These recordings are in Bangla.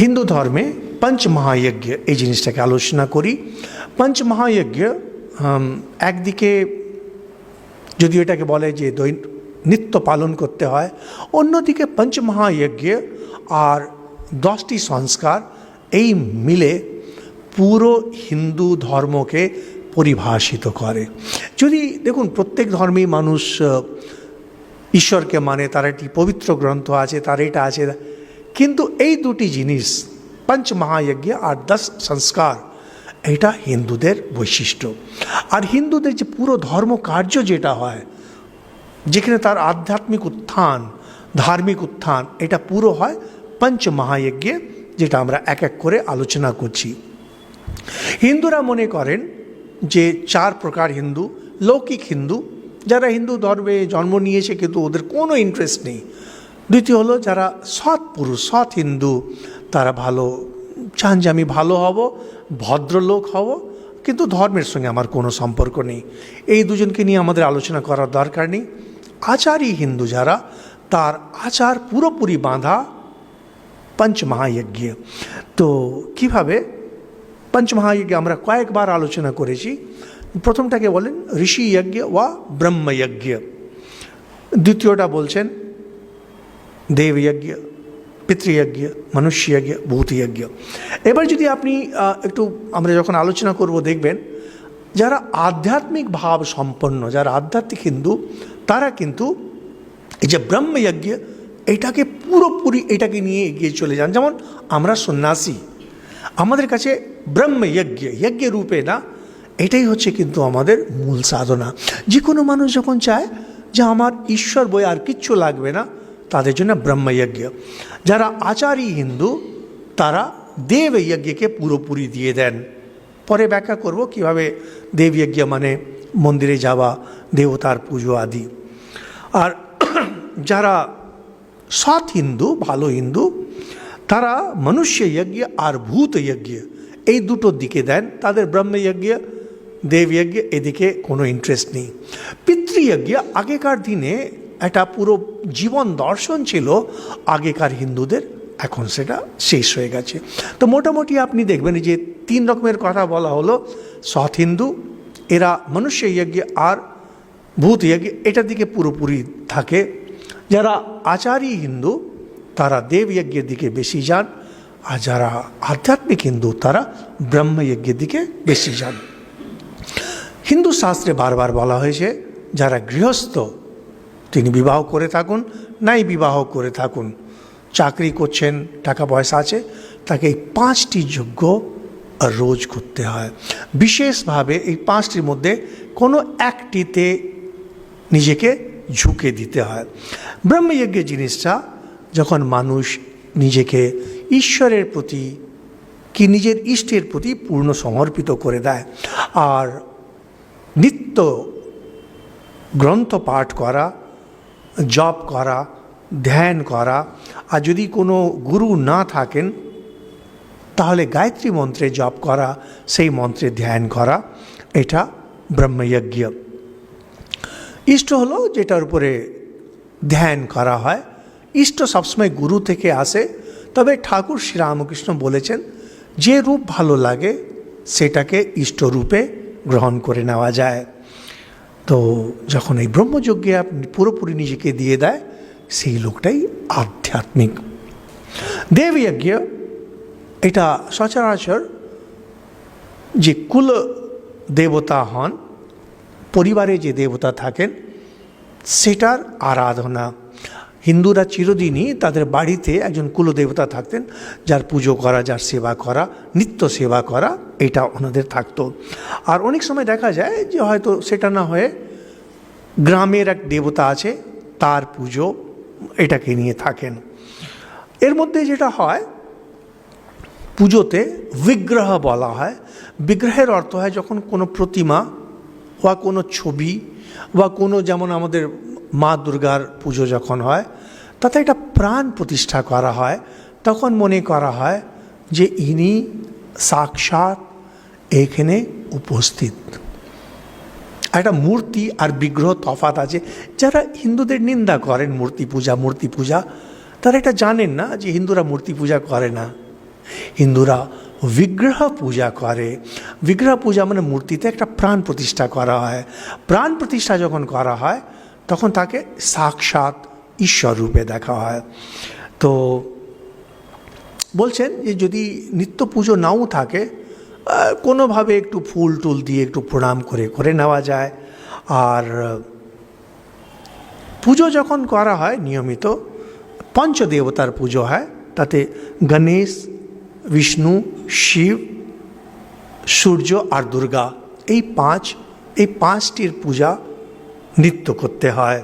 হিন্দু ধর্মে পঞ্চমহাযজ্ঞ এই জিনিসটাকে আলোচনা করি। পঞ্চমহাযজ্ঞ একদিকে যদিও এটাকে বলে যে দৈন নিত্য পালন করতে হয়, অন্যদিকে পঞ্চমহাযজ্ঞ আর দশটি সংস্কার এই মিলে পুরো হিন্দু ধর্মকে পরিভাষিত করে। যদি দেখুন প্রত্যেক ধর্মেই মানুষ ঈশ্বরকে মানে তার একটি পবিত্র গ্রন্থ আছে, তার এটা আছে কিন্তু এই দুটি জিনিস, পঞ্চমহাযজ্ঞ আর দশ সংস্কার, এটা হিন্দুদের বৈশিষ্ট্য। আর হিন্দুদের যে পুরো ধর্ম কার্য যেটা হয়, যেখানে তার আধ্যাত্মিক উত্থান, ধার্মিক উত্থান, এটা পুরো হয় পঞ্চমহাযজ্ঞে, যেটা আমরা এক এক করে আলোচনা করছি। হিন্দুরা মনে করেন যে চার প্রকার হিন্দু, লৌকিক হিন্দু, যারা হিন্দু ধর্মে জন্ম নিয়েছে কিন্তু ওদের কোনো ইন্টারেস্ট নেই। দ্বিতীয় হলো যারা সৎ পুরুষ, সৎ হিন্দু, তারা ভালো, চান যে আমি ভালো হব, ভদ্রলোক হব, কিন্তু ধর্মের সঙ্গে আমার কোনো সম্পর্ক নেই। এই দুজনকে নিয়ে আমাদের আলোচনা করার দরকার নেই। আচারী হিন্দু যারা, তার আচার পুরোপুরি বাঁধা পঞ্চমহাযজ্ঞ। তো কীভাবে? পঞ্চমহাযজ্ঞ আমরা কয়েকবার আলোচনা করেছি। প্রথমটাকে বলেন ঋষি যজ্ঞ বা ব্রহ্মযজ্ঞ। দ্বিতীয়টা বলছেন দেবযজ্ঞ, পিতৃযজ্ঞ, মনুষ্যযজ্ঞ, ভূতযজ্ঞ। এবার যদি আপনি একটু আমরা যখন আলোচনা করব, দেখবেন যারা আধ্যাত্মিক ভাব সম্পন্ন, যারা আধ্যাত্মিক হিন্দু, তারা কিন্তু এই যে ব্রহ্মযজ্ঞ, এটাকে পুরোপুরি এটাকে নিয়ে এগিয়ে চলে যান। যেমন আমরা সন্ন্যাসী, আমাদের কাছে ব্রহ্মযজ্ঞ যজ্ঞ রূপে না, এটাই হচ্ছে কিন্তু আমাদের মূল সাধনা। যে কোনো মানুষ যখন চায় যে আমার ঈশ্বর বই আর কিচ্ছু লাগবে না তাদের জন্য ব্রহ্মযজ্ঞ। যারা আচারী হিন্দু, তারা দেবযজ্ঞকে পুরোপুরি দিয়ে দেন। পরে ব্যাখ্যা করব কীভাবে দেবযজ্ঞ মানে মন্দিরে যাওয়া, দেবতার পুজো আদি। আর যারা সৎ হিন্দু, ভালো হিন্দু, তারা মনুষ্য যজ্ঞ আর ভূত যজ্ঞ এই দুটোর দিকে দেন। তাদের ব্রহ্মযজ্ঞ, দেবযজ্ঞ, এদিকে কোনো ইন্টারেস্ট নেই। পিতৃযজ্ঞ আগেকার দিনে একটা পুরো জীবন দর্শন ছিল, আগেকার হিন্দুদের, এখন সেটা শেষ হয়ে গেছে। তো মোটামুটি আপনি দেখবেন যে তিন রকমের কথা বলা হলো, সৎ হিন্দু, এরা মনুষ্য যজ্ঞ আর ভূত যজ্ঞ এটার দিকে পুরোপুরি থাকে। যারা আচারী হিন্দু, তারা দেবযজ্ঞের দিকে বেশি যান, আর যারা আধ্যাত্মিক হিন্দু, তারা ব্রহ্মযজ্ঞের দিকে বেশি যান। হিন্দু শাস্ত্রে বারবার বলা হয়েছে, যারা গৃহস্থ তিনি বিবাহ করে থাকুন, নাই বিবাহ করে থাকুন। চাকরি করছেন টাকা পয়সা আছে, তাকে এই পাঁচটি যোগ্য রোজ করতে হয়। বিশেষভাবে এই পাঁচটির মধ্যে কোনো একটিতে নিজেকে ঝুঁকে দিতে হয়। ব্রহ্মযজ্ঞ জিনিসটা যখন মানুষ নিজেকে ঈশ্বরের প্রতি কি নিজের ইষ্টের প্রতি পূর্ণ সমর্পিত করে দেয় আর নিত্য গ্রন্থ পাঠ করা জপ করা, ধ্যান করা, আর যদি কোনো গুরু না থাকেন, তাহলে গায়ত্রী মন্ত্রে জপ করা, সেই মন্ত্রে ধ্যান করা, এটা ব্রহ্মযজ্ঞ। ইষ্ট হলো যেটার উপরে ধ্যান করা হয়। ইষ্ট সবসময় গুরু থেকে আসে, তবে ঠাকুর শ্রীরামকৃষ্ণ বলেছেন, যে রূপ ভালো লাগে, সেটাকে ইষ্ট রূপে গ্রহণ করে নেওয়া যায়। তো যখন এই ব্রহ্মযজ্ঞে আপনি পুরোপুরি নিজেকে দিয়ে দেয়, সেই লোকটাই আধ্যাত্মিক। দেবযজ্ঞ, এটা সচরাচর যে কুল দেবতা হন, পরিবারে যে দেবতা থাকেন, সেটার আরাধনা। হিন্দুরা চিরদিনই তাদের বাড়িতে একজন কুলদেবতা থাকতেন, যার পুজো করা, যার সেবা করা, নিত্য সেবা করা, এটা ওনাদের থাকতো। আর অনেক সময় দেখা যায় যে হয়তো সেটা না হয়ে গ্রামের এক দেবতা আছে, তার পুজো এটাকে নিয়ে থাকেন। এর মধ্যে যেটা হয়, পুজোতে বিগ্রহ বলা হয়। বিগ্রহের অর্থ হয় যখন কোনো প্রতিমা বা কোনো ছবি বা কোনো যেমন আমাদের মা দুর্গার পুজো যখন হয়, তাতে একটা প্রাণ প্রতিষ্ঠা করা হয়। তখন মনে করা হয় যে ইনি সাক্ষাৎ এখানে উপস্থিত। একটা মূর্তি আর বিগ্রহ তফাত আছে। যারা হিন্দুদের নিন্দা করেন মূর্তি পূজা মূর্তি পূজা, তারা এটা জানেন না যে হিন্দুরা মূর্তি পূজা করে না। হিন্দুরা বিগ্রহ পূজা করে। বিগ্রহ পূজা মানে মূর্তিতে একটা প্রাণ প্রতিষ্ঠা করা হয়। প্রাণ প্রতিষ্ঠা যখন করা হয় তখন তাকে সাক্ষাৎ ঈশ্বর রূপে দেখা হয়। তো বলছেন যে যদি নিত্য পুজো নাও থাকে কোনোভাবে একটু ফুল টুল দিয়ে একটু প্রণাম করে করে নেওয়া যায়। আর পুজো যখন করা হয় নিয়মিত, পঞ্চদেবতার পুজো হয়, তাতে গণেশ, বিষ্ণু, শিব, সূর্য আর দুর্গা, এই পাঁচ, এই পাঁচটির পূজা নিত্য করতে হয়।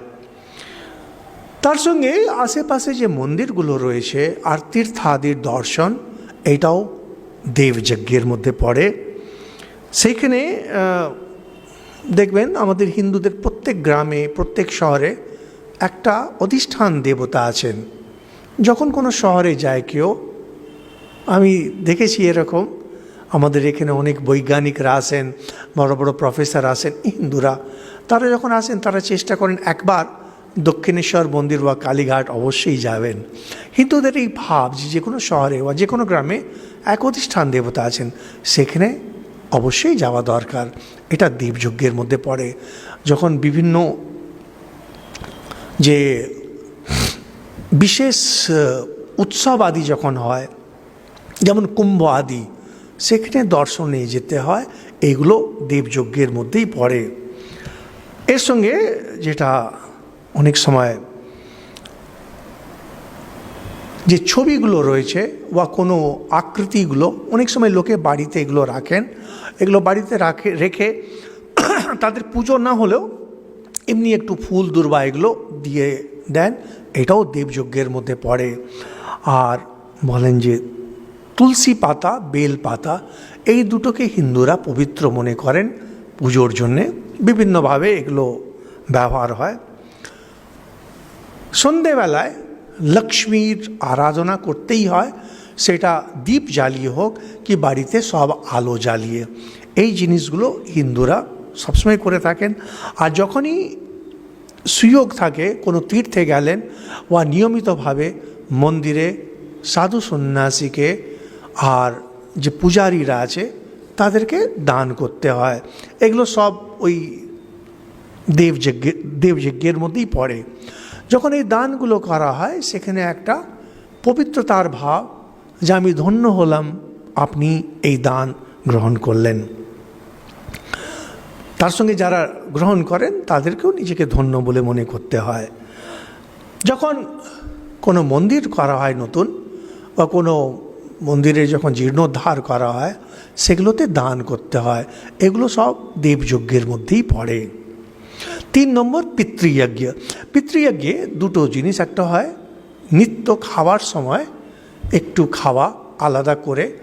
তার সঙ্গে আশেপাশে যে মন্দিরগুলো রয়েছে আর তীর্থাদির দর্শন, এটাও দেবযজ্ঞের মধ্যে পড়ে। সেইখানে দেখবেন আমাদের হিন্দুদের প্রত্যেক গ্রামে, প্রত্যেক শহরে একটা অধিষ্ঠান দেবতা আছেন। যখন কোনো শহরে যায় কেউ, আমি দেখেছি এরকম আমাদের এখানে অনেক বৈজ্ঞানিকরা আসেন বড় বড় প্রফেসর আসেন হিন্দুরা। তারা যখন আসেন, তারা চেষ্টা করেন একবার দক্ষিণেশ্বর মন্দির বা কালীঘাট অবশ্যই যাবেন। হিন্দুদের এই ভাব যে যে কোনো শহরে বা যে কোনো গ্রামে এক অধিষ্ঠান দেবতা আছেন, সেখানে অবশ্যই যাওয়া দরকার। এটা দেবযজ্ঞের মধ্যে পড়ে। যখন বিভিন্ন যে বিশেষ উৎসব আদি যখন হয়, যেমন কুম্ভ আদি সেখানে দর্শন নিয়ে যেতে হয়, এগুলো দেবযজ্ঞের মধ্যেই পড়ে। এর সঙ্গে যেটা অনেক সময় যে ছবিগুলো রয়েছে বা কোনো আকৃতিগুলো, অনেক সময় লোকে বাড়িতে এগুলো রাখেন। এগুলো বাড়িতে রাখে, রেখে তাদের পুজো না হলেও এমনি একটু ফুল, দুর্বা এগুলো দিয়ে দেন। এটাও দেবযজ্ঞের মধ্যে পড়ে। আর বলেন যে তুলসী পাতা, বেল পাতা, এই দুটোকে হিন্দুরা পবিত্র মনে করেন পুজোর জন্যে। বিভিন্নভাবে এগুলো ব্যবহার হয়। সন্ধেবেলায় লক্ষ্মীর আরাধনা করতেই হয়। সেটা দীপ জ্বালিয়ে হোক কি বাড়িতে সব আলো জ্বালিয়ে। এই জিনিসগুলো হিন্দুরা সবসময় করে থাকেন। আর যখনই সুযোগ থাকে, কোনো তীর্থে গেলেন বা নিয়মিতভাবে মন্দিরে সাধু সন্ন্যাসীকে আর যে পূজারীরা আছে, তাদেরকে দান করতে হয়। এগুলো সব ওই দেবযজ্ঞের দেবযজ্ঞের মধ্যেই পড়ে। যখন এই দানগুলো করা হয়, সেখানে একটা পবিত্রতার ভাব যে আমি ধন্য হলাম, আপনি এই দান গ্রহণ করলেন। তার সঙ্গে যারা গ্রহণ করেন, তাদেরকেও নিজেকে ধন্য বলে মনে করতে হয়। যখন কোনো মন্দির করা হয় নতুন, বা কোনো মন্দিরে যখন জীর্ণোদ্ধার করা হয়, সেগুলোতে দান করতে হয়। এগুলো সব দেবযজ্ঞের মধ্যেই পড়ে। তিন নম্বর, পিতৃযজ্ঞ। পিতৃযজ্ঞে দুটো জিনিস, একটা হয় নিত্য খাওয়ার সময় একটু খাওয়া আলাদা করে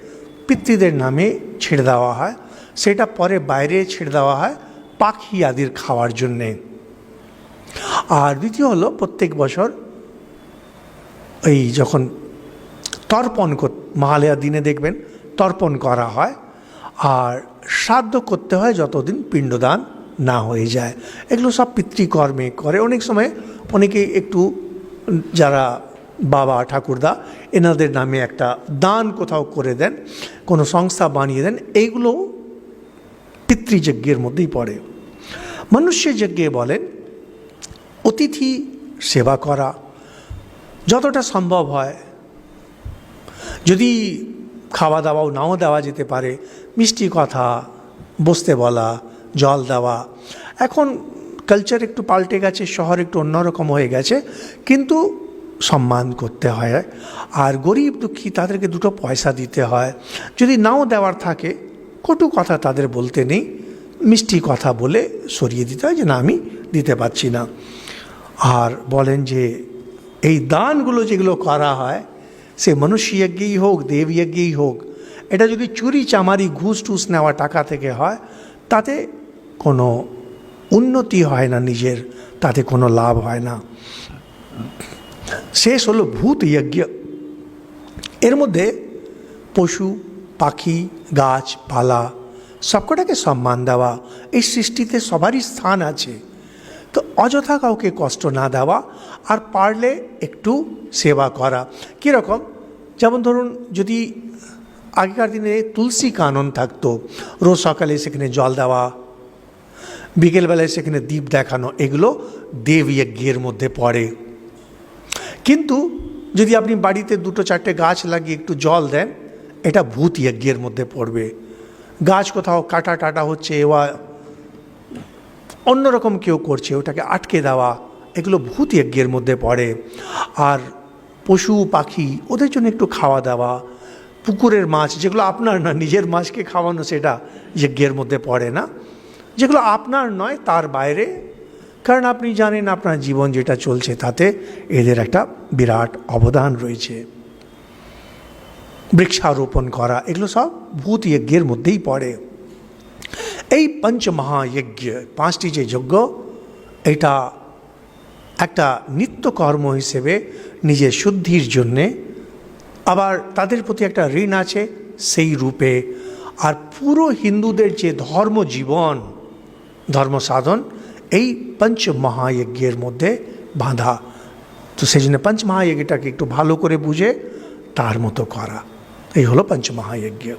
পিতৃদের নামে ছেড়ে দেওয়া হয়। সেটা পরে বাইরে ছেড়ে দেওয়া হয় পাখি আদির খাওয়ার জন্যে। আর দ্বিতীয় হলো, প্রত্যেক বছর এই যখন তর্পণ কর- মহালয়া দিনে দেখবেন তর্পণ করা হয় আর শ্রাদ্ধ করতে হয় যতদিন পিণ্ডদান না হয়ে যায়। এগুলো সব পিতৃকর্মে করে। অনেক সময় অনেকে একটু যারা বাবা, ঠাকুরদা, এনাদের নামে একটা দান কোথাও করে দেন, কোনো সংস্থা বানিয়ে দেন, এইগুলো পিতৃযজ্ঞের মধ্যেই পড়ে। মনুষ্য যজ্ঞে বলেন, অতিথি সেবা করা, যতটা সম্ভব হয় যদি খাওয়া দাওয়াও নাও দেওয়া যেতে পারে, মিষ্টি কথা, বসতে বলা, জল দেওয়া। এখন কালচার একটু পাল্টে গেছে, শহর একটু অন্যরকম হয়ে গেছে, কিন্তু সম্মান করতে হয়। আর গরিব দুঃখী তাদেরকে দুটো পয়সা দিতে হয়। যদি নাও দেওয়ার থাকে, কটু কথা তাদের বলতে নেই, মিষ্টি কথা বলে সরিয়ে দিতে হয় যে না, আমি দিতে পারছি না। আর বলেন যে, এই দানগুলো যেগুলো করা হয় সে মনুষ্যযজ্ঞেই হোক দেব দেবযজ্ঞেই হোক, এটা যদি চুরি চামারি, ঘুষ টুস নেওয়া টাকা থেকে হয়, তাতে কোনো উন্নতি হয় না নিজের, তাতে কোনো লাভ হয় না। শেষ হলো ভূত যজ্ঞ এর মধ্যে পশু, পাখি গাছপালা সবকটাকে সম্মান দেওয়া, এই সৃষ্টিতে সবারই স্থান আছে। তো অযথা কাউকে কষ্ট না দেওয়া আর পারলে একটু সেবা করা। কীরকম? যেমন ধরুন, যদি আগেকার দিনে তুলসী কানন থাকতো, রোজ সকালে সেখানে জল দেওয়া, বিকেলবেলায় সেখানে দ্বীপ দেখানো, এগুলো দেবযজ্ঞের মধ্যে পড়ে। কিন্তু যদি আপনি বাড়িতে দুটো চারটে গাছ লাগিয়ে একটু জল দেন, এটা ভূত যজ্ঞের মধ্যে পড়বে। গাছ কোথাও কাটা টাটা হচ্ছে, এওয়া অন্যরকম কেউ করছে, ওটাকে আটকে দেওয়া এগুলো ভূত যজ্ঞের মধ্যে পড়ে। আর পশু, পাখি, ওদের জন্য একটু খাওয়া দাওয়া, পুকুরের মাছ, যেগুলো আপনার না, নিজের মাছকে খাওয়ানো সেটা যজ্ঞের মধ্যে পড়ে না। যেগুলো আপনার নয়, তার বাইরে। কারণ আপনি জানেন, আপনার জীবন যেটা চলছে তাতে এদের একটা বিরাট অবদান রয়েছে। বৃক্ষারোপণ করা, এগুলো সব ভূত যজ্ঞের মধ্যেই পড়ে। এই পঞ্চমহাযজ্ঞ, পাঁচটি যে যজ্ঞ, এটা একটা নিত্যকর্ম হিসেবে নিজের শুদ্ধির জন্যে, আবার তাদের প্রতি একটা ঋণ আছে সেই রূপে। আর পুরো হিন্দুদের যে ধর্ম জীবন ধর্ম সাধন এই পঞ্চমহাযজ্ঞের মধ্যে বাঁধা। তো সেই জন্য পঞ্চমহাযজ্ঞটাকে একটু ভালো করে বুঝে তার মতো করা। এই হলো পঞ্চমহাযজ্ঞ।